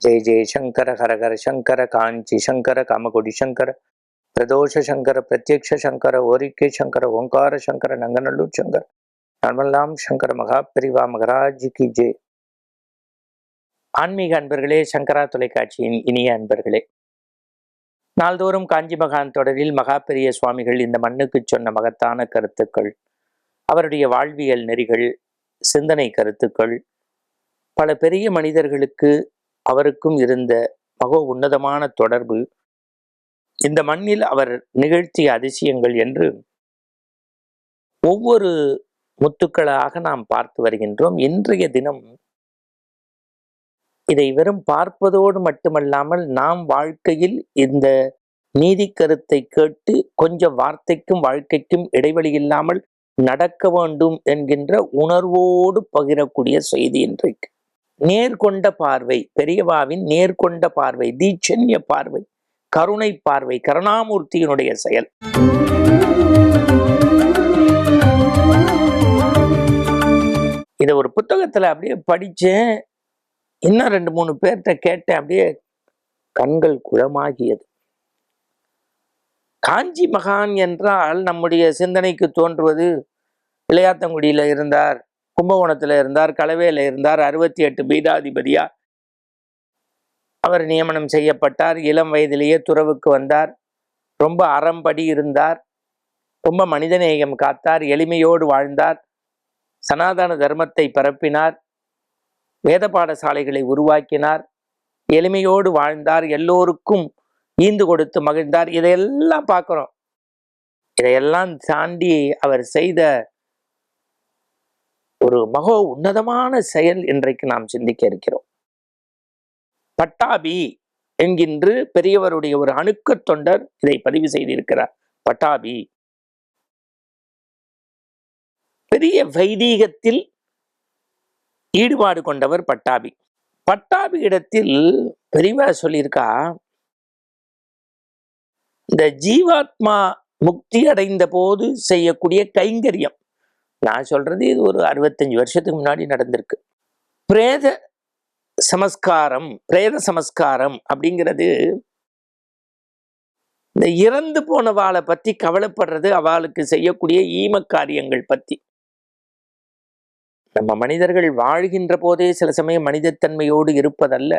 ஜெய் ஜெய் சங்கர ஹரஹர சங்கர காஞ்சி சங்கர காமகோடி சங்கர பிரதோஷ சங்கர பிரத்யக்ஷ சங்கர ஓரிக்கை சங்கர ஓங்கார சங்கர நங்கநல்லூர் சங்கர் நர்மல்லாம் சங்கர மகா பிரிவா மகராஜ் கி ஜே ஆன்மீக அன்பர்களே சங்கரா தொலைக்காட்சியின் இனிய அன்பர்களே நாள்தோறும் காஞ்சி மகான் தொடரில் மகா பெரிய சுவாமிகள் இந்த மண்ணுக்கு சொன்ன மகத்தான கருத்துக்கள் அவருடைய வாழ்வியல் நெறிகள் சிந்தனை கருத்துக்கள் பல பெரிய மனிதர்களுக்கு அவருக்கும் இருந்த மகோ உன்னதமான தொடர்பு இந்த மண்ணில் அவர் நிகழ்த்திய அதிசயங்கள் என்று ஒவ்வொரு முத்துக்களாக நாம் பார்த்து வருகின்றோம். இன்றைய தினம் இதை வெறும் பார்ப்பதோடு மட்டுமல்லாமல் நாம் வாழ்க்கையில் இந்த நீதி கருத்தை கேட்டு கொஞ்சம் வார்த்தைக்கும் வாழ்க்கைக்கும் இடைவெளி இல்லாமல் நடக்க வேண்டும் என்கின்ற உணர்வோடு பகிரக்கூடிய செய்தி இன்றைக்கு. நேர்கொண்ட பார்வை பெரியவாவின் நேர்கொண்ட பார்வை தீட்சண்ய பார்வை கருணை பார்வை கருணாமூர்த்தியினுடைய செயல். இதை ஒரு புத்தகத்தில் அப்படியே படித்தேன் இன்னும் ரெண்டு மூணு பேர்கிட்ட கேட்டேன். அப்படியே கண்கள் குளமாகியது காஞ்சி மகான் என்றால் நம்முடைய சிந்தனைக்கு தோன்றுவது இளையாத்தங்குடியில் இருந்தார். கும்பகோணத்தில் இருந்தார் கலவையில் இருந்தார் அறுபத்தி எட்டு பீடாதிபதியா அவர் நியமனம் செய்யப்பட்டார் இளம் வயதிலேயே துறவுக்கு வந்தார் ரொம்ப அறம்படி இருந்தார் ரொம்ப மனிதநேயம் காத்தார் எளிமையோடு வாழ்ந்தார் சனாதன தர்மத்தை பரப்பினார் வேத பாடசாலைகளை உருவாக்கினார் எளிமையோடு வாழ்ந்தார் எல்லோருக்கும் ஈந்து கொடுத்து மகிழ்ந்தார் இதையெல்லாம் பார்க்குறோம். இதையெல்லாம் தாண்டி அவர் செய்த ஒரு மகோ உன்னதமான செயல் இன்றைக்கு நாம் சிந்திக்க இருக்கிறோம். பட்டாபி என்கின்று பெரியவருடைய ஒரு அணுக்க தொண்டர் இதை பதிவு செய்திருக்கிறார். பட்டாபி. பெரிய வைதீகத்தில் ஈடுபாடு கொண்டவர் பட்டாபி. பட்டாபி இடத்தில் பெரியவா சொல்லியிருக்கா இந்த ஜீவாத்மா முக்தி அடைந்த போது செய்யக்கூடிய கைங்கரியம். நான் சொல்றது இது ஒரு அறுபத்தஞ்சு வருஷத்துக்கு முன்னாடி நடந்திருக்கு. பிரேத சமஸ்காரம் பிரேத சமஸ்காரம் அப்படிங்கிறது இந்த இறந்து போனவாளை பத்தி கவலைப்படுறது அவளுக்கு செய்யக்கூடிய ஈம காரியங்கள் பத்தி. நம்ம மனிதர்கள் வாழ்கின்ற போதே சில சமயம் மனிதத்தன்மையோடு இருப்பதல்ல.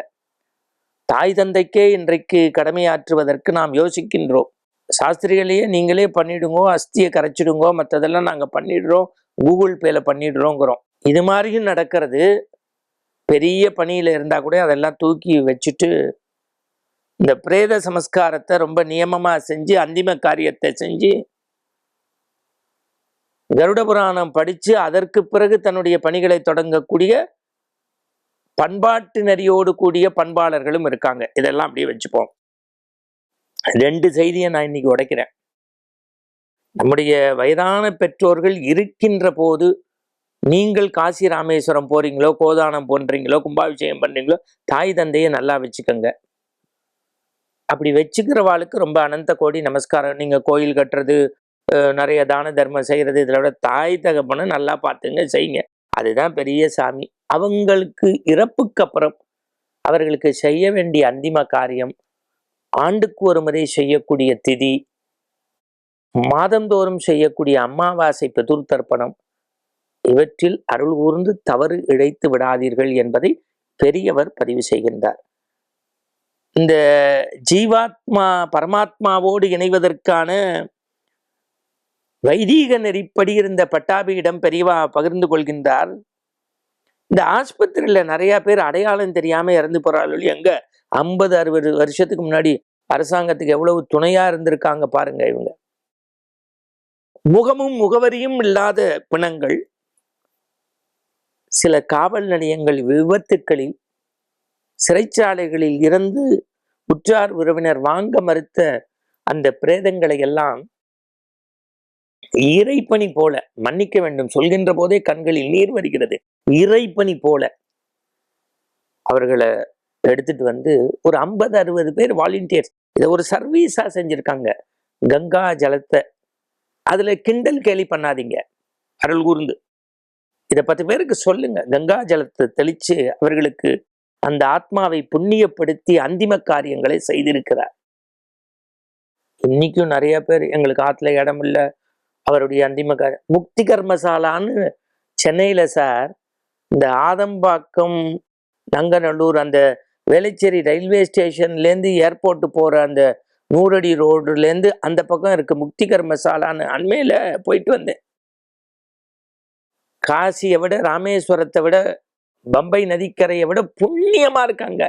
தாய் தந்தைக்கே இன்றைக்கு கடமையாற்றுவதற்கு நாம் யோசிக்கின்றோம். சாஸ்திரிகளையே நீங்களே பண்ணிடுங்கோ அஸ்தியை கரைச்சிடுங்கோ மற்றதெல்லாம் நாங்கள் பண்ணிடுறோம். கூகுள் பேல பண்ணிடுறோங்கிறோம். இது மாதிரியும் நடக்கிறது. பெரிய பணியில் இருந்தால் கூட அதெல்லாம் தூக்கி வச்சுட்டு இந்த பிரேத சமஸ்காரத்தை ரொம்ப நியமமாக செஞ்சு அந்திம காரியத்தை செஞ்சு கருட புராணம் படித்து அதற்கு பிறகு தன்னுடைய பணிகளை தொடங்கக்கூடிய பண்பாட்டு நெறியோடு கூடிய பண்பாளர்களும் இருக்காங்க. இதெல்லாம் அப்படியே வச்சுப்போம். ரெண்டு செய்தியை நான் இன்னைக்கு உடைக்கிறேன். நம்முடைய வயதான பெற்றோர்கள் இருக்கின்ற போது நீங்கள் காசி ராமேஸ்வரம் போறீங்களோ கோதானம் போன்றீங்களோ கும்பாபிஷேகம் பண்றீங்களோ தாய் தந்தையை நல்லா வச்சுக்கோங்க. அப்படி வச்சுக்கிறவாளுக்கு ரொம்ப அனந்த கோடி நமஸ்காரம். நீங்க கோயில் கட்டுறது நிறைய தான தர்மம் செய்கிறது இதில் விட தாய் தகப்பனை நல்லா பார்த்துங்க செய்யுங்க. அதுதான் பெரிய சாமி. அவங்களுக்கு இறப்புக்கு அப்புறம் அவர்களுக்கு செய்ய வேண்டிய அந்திம காரியம் ஆண்டுக்கு ஒரு முறை செய்யக்கூடிய திதி மாதந்தோறும் செய்யக்கூடிய அமாவாசை பிதுர்த்தர்ப்பணம் இவற்றில் அருள் கூர்ந்து தவறு இழைத்து விடாதீர்கள் என்பதை பெரியவர் பதிவு செய்கின்றார். இந்த ஜீவாத்மா பரமாத்மாவோடு இணைவதற்கான வைதீக நெறிப்படி இருந்த பட்டாபியிடம் பெரியவா பகிர்ந்து கொள்கின்றார். இந்த ஆஸ்பத்திரியில் நிறைய பேர் அடையாளம் தெரியாம இறந்து போறாள் எங்க ஐம்பது அறுபது வருஷத்துக்கு முன்னாடி அரசாங்கத்துக்கு எவ்வளவு துணையா இருந்திருக்காங்க பாருங்க இவங்க. முகமும் முகவரியும் இல்லாத பிணங்கள் சில காவல் நிலையங்கள் விபத்துக்களில் சிறைச்சாலைகளில் இருந்து உற்றார் உறவினர் வாங்க மறுத்த அந்த பிரேதங்களை எல்லாம் இறைப்பணி போல மன்னிக்க வேண்டும் சொல்கின்ற போதே கண்களில் நீர் வருகிறது. இறைப்பணி போல அவர்களை எடுத்துட்டு வந்து ஒரு ஐம்பது அறுபது பேர் வாலண்டியர்ஸ் இதை ஒரு சர்வீஸா செஞ்சிருக்காங்க. கங்கா ஜலத்தை அதுல கிண்டல் கேலி பண்ணாதீங்க. அருள் கூர்ந்து. இதை பத்து பேருக்கு சொல்லுங்க. கங்கா ஜலத்தை தெளிச்சு அவர்களுக்கு அந்த ஆத்மாவை புண்ணியப்படுத்தி அந்திம காரியங்களை செய்திருக்கிறார். இன்னைக்கும் நிறைய பேர் எங்களுக்கு ஆத்துல இடம் இல்லை. அவருடைய அந்திம காரியம் முக்தி கர்மசாலான்னு சென்னையில சார் இந்த ஆதம்பாக்கம் நங்கநல்லூர் அந்த வேளச்சேரி ரயில்வே ஸ்டேஷன்லேருந்து ஏர்போர்ட் போகிற அந்த நூறடி ரோடுலேருந்து அந்த பக்கம் இருக்கு முக்தி கர்மசாலான்னு அண்மையில் போயிட்டு வந்தேன். காசியை விட ராமேஸ்வரத்தை விட பம்பை நதிக்கரையை விட புண்ணியமாக இருக்காங்க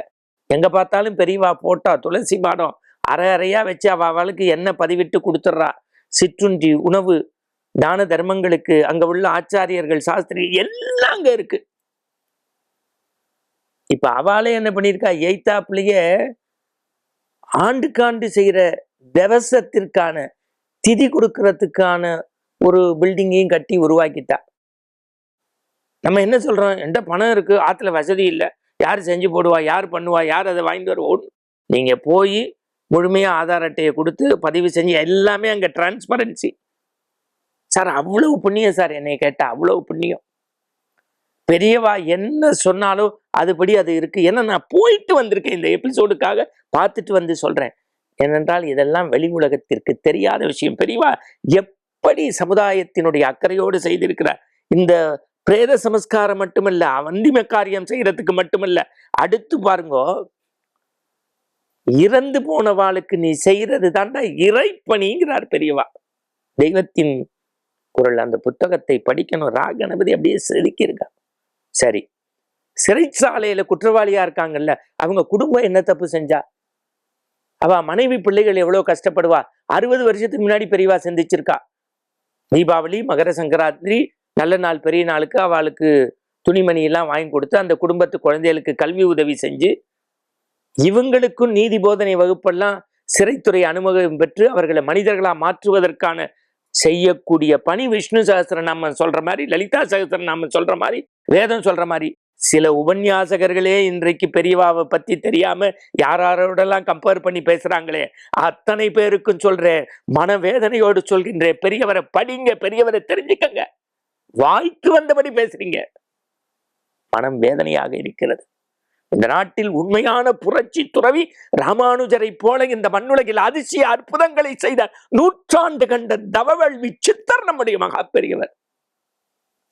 எங்கே பார்த்தாலும் பெரியவா போட்டா துளசி மாடம் அரை அறையாக வச்சு அவள் அவளுக்கு என்ன பதிவிட்டு கொடுத்துட்றா? சிற்றுண்டி உணவு தான தர்மங்களுக்கு அங்கே உள்ள ஆச்சாரியர்கள் சாஸ்திரி எல்லாம் அங்கே இருக்குது இப்போ அவளே என்ன பண்ணியிருக்கா? எய்தாப்லயே ஆண்டுக்காண்டு செய்கிற திவசத்திற்கான திதி கொடுக்கறதுக்கான ஒரு பில்டிங்கையும் கட்டி உருவாக்கிட்டா. நம்ம என்ன சொல்கிறோம் என்கிட்ட பணம் இருக்கு ஆற்றுல வசதி இல்லை. யார் செஞ்சு போடுவா? யார் பண்ணுவா? யார் அதை வாங்கிட்டு வருவோம் நீங்கள் போய் முழுமையாக ஆதார் அட்டையை கொடுத்து பதிவு செஞ்சு எல்லாமே அங்கே டிரான்ஸ்பரன்சி சார் அவ்வளவு புண்ணியம் சார் என்னை கேட்டால் அவ்வளவு புண்ணியம். பெரியவா என்ன சொன்னாலும் அதுபடி அது இருக்கு. ஏன்னா நான் போயிட்டு வந்திருக்கேன். இந்த எபிசோடுக்காக பார்த்துட்டு வந்து சொல்றேன். ஏனென்றால் இதெல்லாம் வெளி உலகத்திற்கு தெரியாத விஷயம். பெரியவா எப்படி சமுதாயத்தினுடைய அக்கறையோடு செய்திருக்கிறார்? இந்த பிரேத சமஸ்காரம் மட்டுமல்ல அவந்திம காரியம் செய்யறதுக்கு மட்டுமல்ல. அடுத்து பாருங்க. இறந்து போனவாளுக்கு நீ செய்யறது தாண்டா இறைப்பணிங்கிறார் பெரியவா. தெய்வத்தின் குரல் அந்த புத்தகத்தை படிக்கணும். ராகணபதி அப்படியே செதுக்கி இருக்கா சரி. சிறைச்சாலையில குற்றவாளியா இருக்காங்கல்ல அவங்க குடும்பம் என்ன தப்பு செஞ்சா? அவ மனைவி பிள்ளைகள் எவ்வளவு கஷ்டப்படுவா? அறுபது வருஷத்துக்கு முன்னாடி பெரியவா சிந்திச்சிருக்கா? தீபாவளி மகர சங்கராத்திரி நல்ல நாள் பெரிய நாளுக்கு அவளுக்கு துணிமணி எல்லாம் வாங்கி கொடுத்து அந்த குடும்பத்து குழந்தைகளுக்கு கல்வி உதவி செஞ்சு இவங்களுக்கும் நீதி போதனை வகுப்பெல்லாம் சிறைத்துறை அனுமதி பெற்று அவர்களை மனிதர்களாக மாற்றுவதற்கான செய்யக்கூடிய பணி விஷ்ணு சகஸ்ரநாமம் சொல்ற மாதிரி லலிதா சகஸ்ரநாமம் சொல்ற மாதிரி வேதம் சொல்ற மாதிரி. சில உபன்யாசகர்களே இன்றைக்கு பெரியவாவை பத்தி தெரியாம யாரோடெல்லாம் கம்பேர் பண்ணி பேசுறாங்களே அத்தனை பேருக்கும் சொல்றேன். மனவேதனையோடு சொல்கின்றேன். பெரியவரை படிங்க பெரியவரை தெரிஞ்சுக்கங்க. வாய்க்கு வந்தபடி பேசுறீங்க. மனம் வேதனையாக இருக்கிறது. இந்த நாட்டில் உண்மையான புரட்சி துறவி ராமானுஜரை போல இந்த மண்ணுலகில் அதிசய அற்புதங்களை செய்த நூற்றாண்டு கண்ட தவவழ்வி சித்தர் நம்முடைய மகா பெரியவர்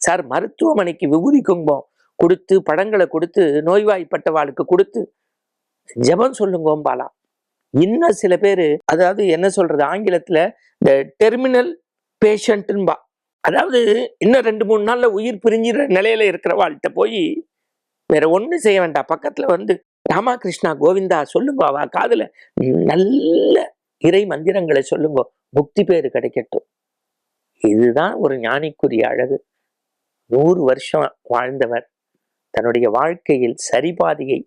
சார் மருத்துவமனைக்கு விபூதி குங்குமம் கொடுத்து படங்களை கொடுத்து நோய்வாய்ப்பட்டவாளுக்கு கொடுத்து ஜெபம் சொல்லுங்கோம்பாலாம் இன்னும் சில பேர் அதாவது என்ன சொல்றது ஆங்கிலத்துல இந்த டெர்மினல் பேஷண்ட்டுன்பா அதாவது இன்னும் ரெண்டு மூணு நாள்ல உயிர் பிரிஞ்சிற நிலையில இருக்கிறவாள்கிட்ட போய் வேற ஒண்ணும் செய்ய வேண்டாம். பக்கத்துல வந்து ராமகிருஷ்ணா கோவிந்தா சொல்லுங்க. அவ காதில் நல்ல இறை மந்திரங்களை சொல்லுங்க. முக்தி பேர் கிடைக்கட்டும். இதுதான் ஒரு ஞானிக்குரிய அழகு. நூறு வருஷம் வாழ்ந்தவர். தன்னுடைய வாழ்க்கையில் சரிபாதியை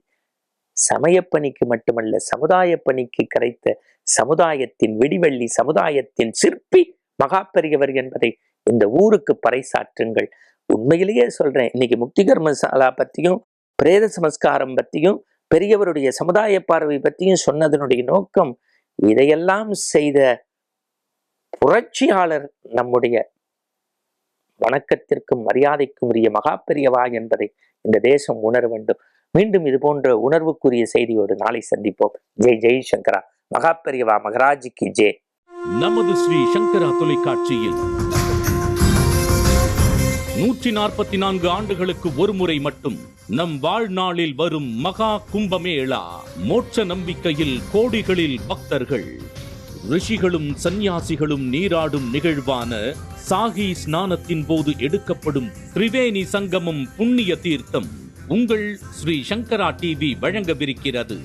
சமயப்பணிக்கு மட்டுமல்ல சமுதாய பணிக்கு கரைத்த சமுதாயத்தின் விடிவெள்ளி சமுதாயத்தின் சிற்பி மகாபெரியவர் என்பதை இந்த ஊருக்கு பறைசாற்றுங்கள். உண்மையிலேயே சொல்றேன். இன்னைக்கு முக்தி கர்மசாலா பத்தியும் பிரேத சமஸ்காரம் பத்தியும் பெரியவருடைய சமுதாய பார்வை பற்றியும் சொன்னதனுடைய நோக்கம் இதையெல்லாம் செய்த புரட்சியாளர் நம்முடைய வணக்கத்திற்கும் மரியாதைக்கும் உரிய மகா பெரியவா என்பதை இந்த தேசம் உணர வேண்டும். மீண்டும் இது போன்ற உணர்வுக்குரிய செய்தியோடு நாளை சந்திப்போம். ஜெய் ஜெய் சங்கரா. மகா பெரியவா மகராஜிக்கு ஜெய். நமது ஸ்ரீ சங்கரா தொலைக்காட்சியில் நூற்றி நாற்பத்தி நான்கு ஆண்டுகளுக்கு ஒரு முறை மட்டும் நம் வாழ்நாளில் வரும் மகா கும்பமேளா. மோட்ச நம்பிக்கையில் கோடிகளில் பக்தர்கள். ரிஷிகளும் சந்நியாசிகளும் நீராடும் நிகழ்வான சாகி ஸ்நானத்தின் போது எடுக்கப்படும் திரிவேணி சங்கமம் புண்ணிய தீர்த்தம். உங்கள் ஸ்ரீ சங்கரா டிவி வழங்கவிருக்கிறது.